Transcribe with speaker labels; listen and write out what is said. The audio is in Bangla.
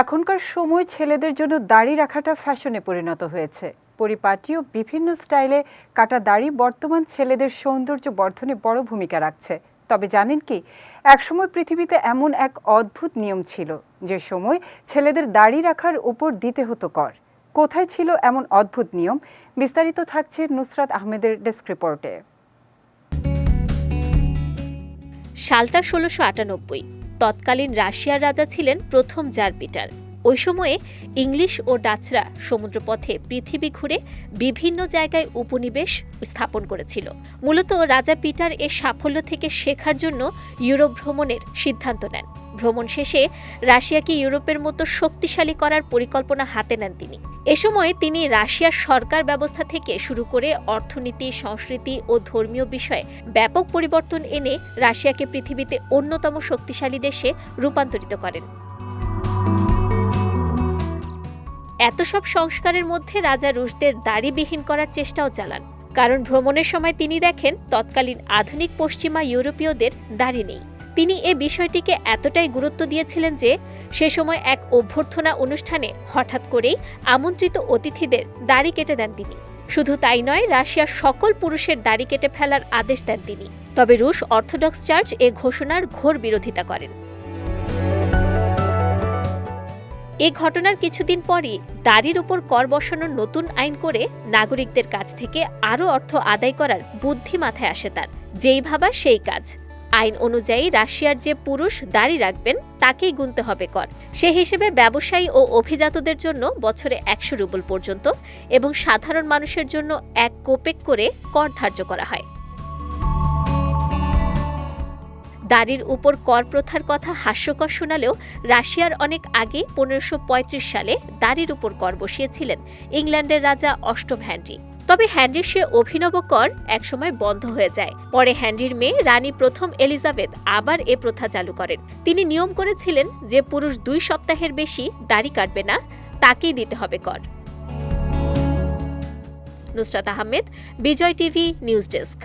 Speaker 1: এখনকার সময় ছেলেদের জন্য দাড়ি রাখাটা ফ্যাশনে পরিণত হয়েছে। পরিপাটি ও বিভিন্ন স্টাইলে কাটা দাড়ি বর্তমান ছেলেদের সৌন্দর্য বর্ধনে বড় ভূমিকা রাখছে। তবে জানেন কি, একসময় পৃথিবীতে এমন এক অদ্ভুত নিয়ম ছিল, যে সময় ছেলেদের দাড়ি রাখার উপর দিতে হতো কর। কোথায় ছিল এমন অদ্ভুত নিয়ম? বিস্তারিত থাকছে নুসরাত আহমেদের ডেস্ক রিপোর্টে।
Speaker 2: সালটা ষোলোশো আটানব্বই। তৎকালীন রাশিয়ার রাজা ছিলেন প্রথম জার পিটার। ওই সময়ে ইংলিশ ও ডাচরা সমুদ্রপথে পৃথিবী ঘুরে বিভিন্ন জায়গায় উপনিবেশ স্থাপন করেছিল। মূলত রাজা পিটার এর সাফল্য থেকে শেখার জন্য ইউরোপ ভ্রমণের সিদ্ধান্ত নেন। ভ্রমণ শেষে রাশিয়াকে ইউরোপের মতো শক্তিশালী করার পরিকল্পনা হাতে নেন তিনি। এ সময় তিনি রাশিয়ার সরকার ব্যবস্থা থেকে শুরু করে অর্থনীতি, সংস্কৃতি ও ধর্মীয় বিষয়ে ব্যাপক পরিবর্তন এনে রাশিয়াকে পৃথিবীতে অন্যতম শক্তিশালী দেশে রূপান্তরিত করেন। এত সব সংস্কারের মধ্যে রাজা রুশদের দাড়িবিহীন করার চেষ্টাও চালান। কারণ ভ্রমণের সময় তিনি দেখেন, তৎকালীন আধুনিক পশ্চিমা ইউরোপীয়দের দাড়ি নেই। তিনি এ বিষয়টিকে এতটাই গুরুত্ব দিয়েছিলেন যে সে সময় এক অভ্যর্থনা অনুষ্ঠানে হঠাৎ করেই আমন্ত্রিত অতিথিদের দাড়ি কেটে দেন তিনি। শুধু তাই নয়, রাশিয়ার সকল পুরুষের দাড়ি কেটে ফেলার আদেশ দেন তিনি। তবে রুশ অর্থোডক্স চার্চ এ ঘোষণার ঘোর বিরোধিতা করেন। এ ঘটনার কিছুদিন পরই দাড়ির উপর কর বসানোর নতুন আইন করে নাগরিকদের কাছ থেকে আরও অর্থ আদায় করার বুদ্ধি মাথায় আসে তার। যেই ভাবা সেই কাজ। আইন অনুযায়ী রাশিয়ার যে পুরুষ দাড়ি রাখবেন, তাকেই গুনতে হবে কর। সে হিসেবে ব্যবসায়ী ও অভিজাতদের জন্য বছরে একশো রুবল পর্যন্ত এবং সাধারণ মানুষের জন্য এক কোপেক করে কর ধার্য করা হয়। দাড়ির উপর কর প্রথার কথা হাস্যকর শোনালেও রাশিয়ার অনেক আগে পনেরোশো সালে দাড়ির উপর কর বসিয়েছিলেন ইংল্যান্ডের রাজা অষ্টম হ্যানরি। তবে হ্যান্ডির সে অভিনব কর একসময় বন্ধ হয়ে যায়। পরে হ্যান্ডির মেয়ে রানী প্রথম এলিজাবেথ আবার এ প্রথা চালু করেন। তিনি নিয়ম করেছিলেন যে পুরুষ দুই সপ্তাহের বেশি দাড়ি কাটবে না, তাকেই দিতে হবে কর। Nusrat Ahmed, Bijoy TV, news desk.